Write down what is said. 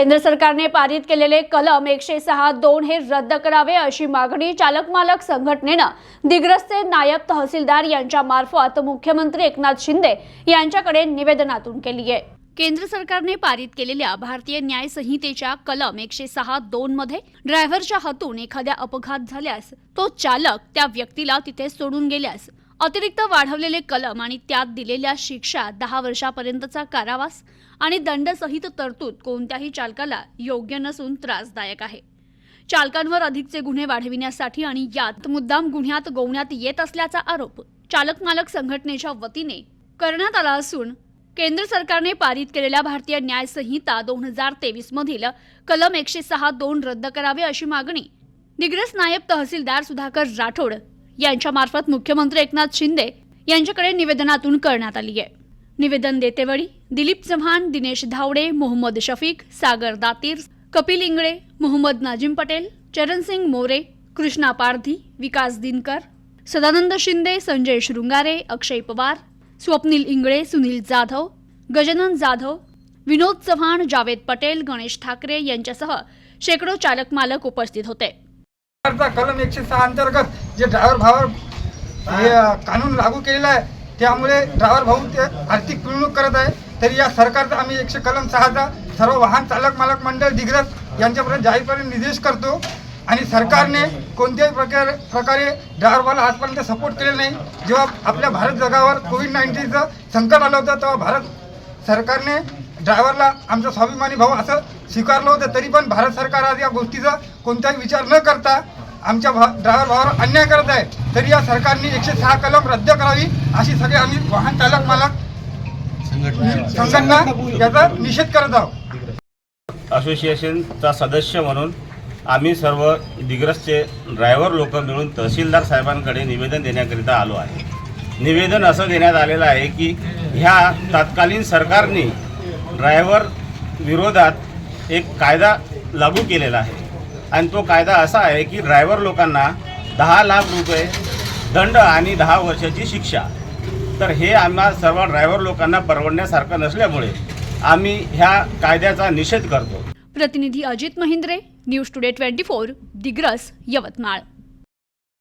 केंद्र सरकारने पारित केलेले कलम एकशे सहा दोन हे रद्द करावे अशी मागणी चालक मालक संघटनेनं दिग्रस्ते नायब तहसीलदार यांच्या मार्फत मुख्यमंत्री एकनाथ शिंदे यांच्याकडे निवेदनातून केली आहे केंद्र सरकारने पारित केलेल्या भारतीय न्याय संहितेच्या कलम एकशे सहा दोन मध्ये ड्रायव्हरच्या हातून एखाद्या अपघात झाल्यास तो चालक त्या व्यक्तीला तिथे सोडून गेल्यास अतिरिक्त वाढवलेले कलम आणि त्यात दिलेल्या शिक्षा दहा वर्षापर्यंतचा कारावास आणि दंडसहित तरतूद कोणत्याही चालकाला योग्य नसून त्रासदायक आहे. चालकांवर अधिकचे गुन्हे वाढविण्यासाठी आणि यात मुद्दाम गुन्ह्यात गोवण्यात येत असल्याचा आरोप चालक मालक संघटनेच्या वतीने करण्यात आला असून केंद्र सरकारने पारित केलेल्या भारतीय न्याय संहिता दोन हजार तेवीस मधील कलम एकशे सहा दोन रद्द करावे अशी मागणी दिग्रस नायब तहसीलदार सुधाकर राठोड यांच्या मार्फत मुख्यमंत्री एकनाथ शिंदे यांच्याकडे निवेदनातून करण्यात आली आहे. निवेदन देतेवेळी दिलीप चव्हाण दिनेश धावडे मोहम्मद शफीक सागर दातीर कपिल इंगळे मोहम्मद नाजिम पटेल चरणसिंग मोरे कृष्णा पारधी विकास दिनकर सदानंद शिंदे संजय शृंगारे अक्षय पवार स्वप्नील इंगळे सुनील जाधव गजानन जाधव विनोद चव्हाण जावेद पटेल गणेश ठाकरे यांच्यासह शेकडो चालक मालक उपस्थित होते. सरकारचा कलम एकशे सहा अंतर्गत जे ड्रायव्हर भावावर कानून लागू केलेलं आहे त्यामुळे ड्रायव्हर भाऊ ते आर्थिक पिळवणूक करत आहे. तरी या सरकारचा आम्ही एकशे कलम सहाचा सर्व वाहन चालक मालक मंडळ दिग्रस यांच्यापर्यंत जाहीरपणे निर्देश करतो. आणि सरकारने कोणत्याही प्रकारे प्रकारे ड्रायव्हरला आजपर्यंत सपोर्ट केलेला नाही. जेव्हा आपल्या भारत जगावर कोविड नाईन्टीनचं संकट आलं होतं तेव्हा भारत सरकारने ड्रायव्हरला आमचा स्वाभिमानी भाऊ असं स्वीकारलं होतं. तरी पण भारत सरकार आज या गोष्टीचा कोणताही विचार न करता आमच्या भा ड्रायव्हर भावावर अन्याय करत आहे. तरी या सरकारने एकशे सहा कलम रद्द करावी अशी सगळे आम्ही वाहन चालक मालक संघटना. याचा निषेध करत आहोत. असोसिएशनचा सदस्य म्हणून आम्ही सर्व दिग्रसचे ड्रायव्हर लोक मिळून तहसीलदार साहेबांकडे निवेदन देण्याकरिता आलो आहे. निवेदन असं देण्यात आलेलं आहे की ह्या तत्कालीन सरकारने ड्रायव्हर विरोधात एक कायदा लागू केलेला आहे. आणि तो कायदा असा आहे की ड्रायव्हर लोकांना दहा लाख रुपये दंड आणि दहा वर्षाची शिक्षा. तर हे आम्हा सर्व ड्रायव्हर लोकांना परवडण्यासारखं नसल्यामुळे आम्ही ह्या कायद्याचा निषेध करतो. प्रतिनिधी Ajit Mahindre news today twenty four Digras Yavatmal.